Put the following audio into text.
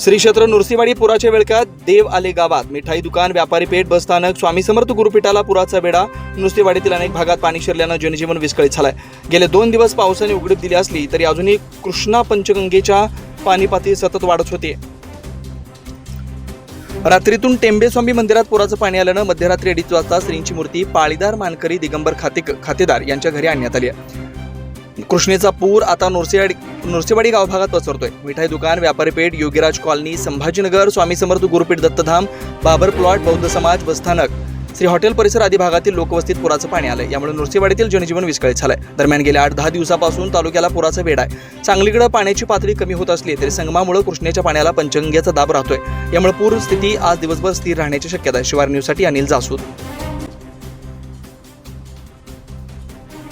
श्री क्षेत्र नृसिंहवाडी पुराच्या वेळकात देव आले गावात. मिठाई दुकान व्यापारी पेठ बसस्थानक स्वामी समर्थ गुरुपीठाला पुराचा वेढा. नृसिंहवाडीतील अनेक भागात पाणी शिरल्यानं जनजीवन विस्कळीत झालंय. गेले दोन दिवस पावसाने उघडीप दिली असली तरी अजूनही कृष्णा पंचगंगेच्या पाणी पातळी सतत वाढत होती. रात्रीतून टेंबेस्वामी मंदिरात पुराचं पाणी आल्यानं मध्यरात्री अडीच वाजता श्रींची मूर्ती पाळीदार मानकरी दिगंबर खाते खातेदार यांच्या घरी आणण्यात आली आहे. कृष्णेचा पूर आता नृसिंहवाडी नृसिंहवाडी गाव भागात पसरतोय. मिठाई दुकान व्यापारी पेठ योगीराज कॉलनी संभाजीनगर स्वामी समर्थ गुरुपीठ दत्तधाम बाबर प्लॉट बौद्ध समाज बसस्थानक श्री हॉटेल परिसर आदी भागातील लोकवस्तीत पुराचं पाणी आलं यामुळे नृसिंहवाडीतील जनजीवन विस्कळीत झालंय. दरम्यान गेल्या आठ दहा दिवसापासून तालुक्याला पुराचा वेढ आहे. सांगलीकडे पाण्याची पातळी कमी होत असली तरी संगमामुळे कृष्णेच्या पाण्याला पंचगंगेचा दाब राहतोय. यामुळे पूरस्थिती आज दिवसभर स्थिर राहण्याची शक्यता आहे. शिवार न्यूजसाठी अनिल जासूद.